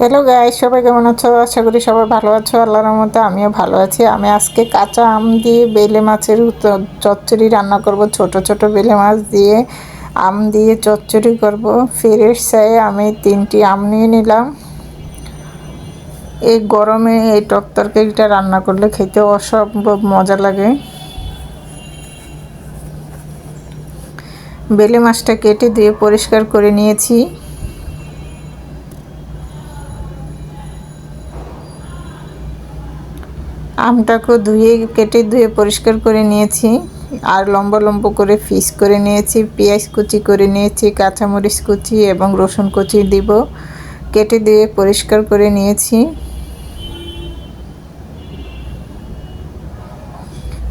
Hello guy সবাই কেমন আছো? আশা করি সবাই ভালো আছো। আল্লাহর মতো আমিও ভালো আছি। আমি আজকে কাঁচা আম দিয়ে বেলে মাছের চচ্চড়ি রান্না করব। ছোট ছোট বেলে মাছ দিয়ে আম দিয়ে চচ্চড়ি করব। ফেরের চাই আমি তিনটি আম নিয়ে নিলাম। এই গরমে এই টক তরকারিটা রান্না করলে খেতে অসম্ভব মজা লাগে। বেলে মাছটা কেটে দিয়ে পরিষ্কার করে নিয়েছি। আমটাকে ধুয়ে, কেটে ধুয়ে পরিষ্কার করে নিয়েছি। আর লম্বা লম্বা করে পিস করে নিয়েছি, পেঁয়াজ কুচি করে নিয়েছি, কাঁচামরিচ কুচি এবং রসুন কুচি দিব। কেটে দিয়ে পরিষ্কার করে নিয়েছি।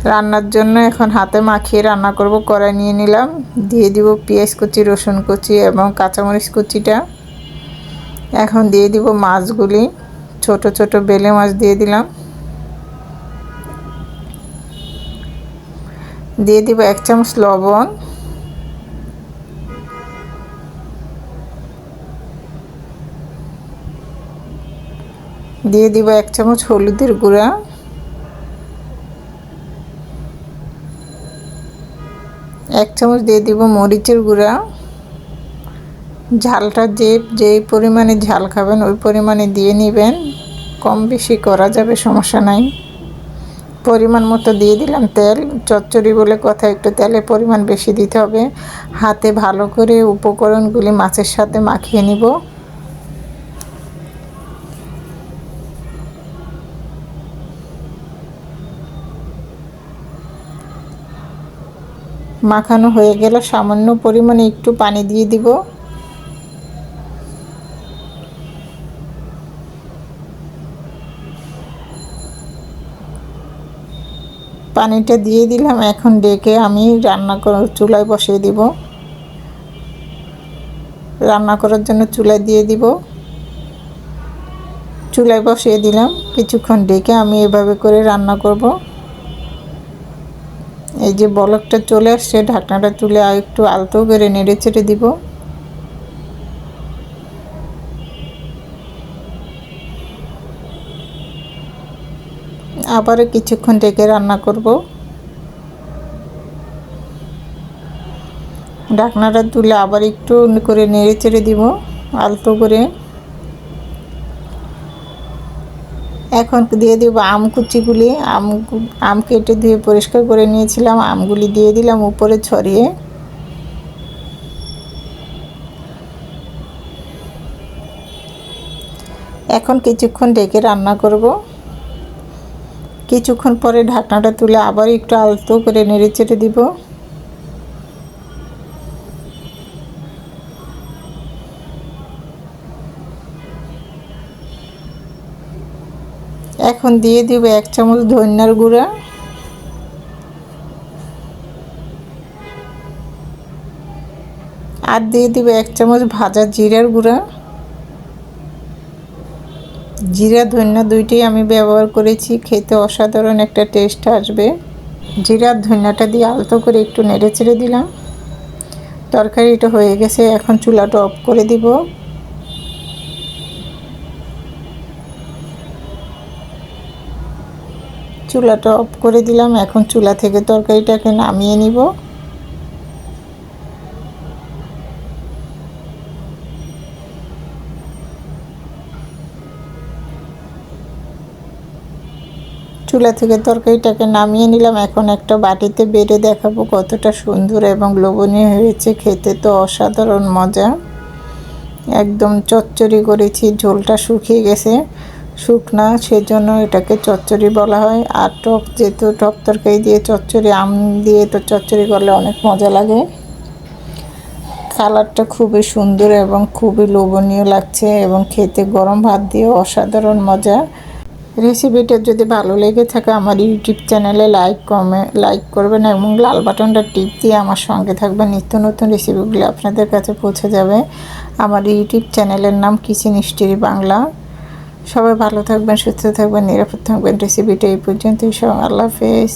রান্নার জন্য এখন হাতে মাখিয়ে রান্না করব, কড়াই নিয়ে নিলাম। দিয়ে দিব পেঁয়াজ কুচি, রসুন কুচি এবং কাঁচামরিচ কুচিটা। এখন দিয়ে দিব মাছগুলি। ছোট ছোট বেলে মাছ দিয়ে দিলাম। দিয়ে দিব এক চামচ লবণ। দিয়ে দিব এক চামচ হলুদের গুঁড়া। এক চামচ দিয়ে দিব মরিচের গুঁড়া। ঝালটা যে যেই পরিমাণে ঝাল খাবেন, ওই পরিমাণে দিয়ে নেবেন। কম বেশি করা যাবে, সমস্যা নাই। পরিমাণ মতো দিয়ে দিলাম তেল। চচ্চড়ি বলে কথা, একটু তেলের পরিমাণ বেশি দিতে হবে। হাতে ভালো করে উপকরণগুলি মাছের সাথে মাখিয়ে নিব। মাখানো হয়ে গেলে সামান্য পরিমাণে একটু পানি দিয়ে দিব। পানিটা দিয়ে দিলাম। এখন ডেকে আমি রান্না কর চুলায় বসিয়ে দিব। রান্না করার জন্য চুলায় দিয়ে দিব। চুলায় বসিয়ে দিলাম। কিছুক্ষণ ডেকে আমি এভাবে করে রান্না করব। এই যে বলকটা চলে আসছে, ঢাকনাটা তুলে আর একটু আলতো করে নেড়ে চেড়ে দিব। আবারও কিছুক্ষণ ডেকে রান্না করব। ঢাকনাটা তুলে আবার একটু করে নেড়ে চেড়ে দিব, আলতো করে। এখন দিয়ে দেবো আম কুচিগুলি। আম আম কেটে ধুয়ে পরিষ্কার করে নিয়েছিলাম। আমগুলি দিয়ে দিলাম উপরে ছড়িয়ে। এখন কিছুক্ষণ ডেকে রান্না করব। কিছুক্ষণ পরে ঢাকনাটা তুলে আবার একটু আলতো করে নেড়ে চেড়ে দিব। এখন দিয়ে দিব এক চামচ ধনিয়ার গুঁড়া। আর দিয়ে দিব এক চামচ ভাজা জিরার গুঁড়া। জিরা ধনিয়া দুইটাই আমি ব্যবহার করেছি, খেতে অসাধারণ একটা টেস্ট আসবে। জিরার ধনিয়াটা দিয়ে আলতো করে একটু নেড়ে চেড়ে দিলাম। তরকারিটা হয়ে গেছে, এখন চুলাটা অফ করে দিব। চুলাটা অফ করে দিলাম, এখন চুলা থেকে তরকারিটাকে নামিয়ে নিব। চুলা থেকে তরকারিটাকে নামিয়ে নিলাম। এখন একটা বাটিতে বেড়ে দেখাবো কতটা সুন্দর এবং লোভনীয় হয়েছে। খেতে তো অসাধারণ মজা। একদম চচ্চড়ি করেছি, ঝোলটা শুকিয়ে গেছে। শুকনা, সেজন্য এটাকে চচ্চড়ি বলা হয়। আর টক যেহেতু টক তরকারি দিয়ে চচ্চড়ি, আম দিয়ে তো চচ্চড়ি করলে অনেক মজা লাগে। কালারটা খুবই সুন্দর এবং খুবই লোভনীয় লাগছে এবং খেতে গরম ভাত দিয়ে অসাধারণ মজা। রেসিপিটা যদি ভালো লেগে থাকে আমার ইউটিউব চ্যানেলে লাইক, কমে, লাইক করবেন এবং লাল বাটনটা টিপ দিয়ে আমার সঙ্গে থাকবেন। নিত্য নতুন রেসিপিগুলো আপনাদের কাছে পৌঁছে যাবে। আমার ইউটিউব চ্যানেলের নাম কিচেন হিস্ট্রি বাংলা। সবাই ভালো থাকবেন, সুস্থ থাকবেন, নিরাপদ থাকবেন। রেসিপিটা এই পর্যন্তই। সব আল্লাহ হাফেজ।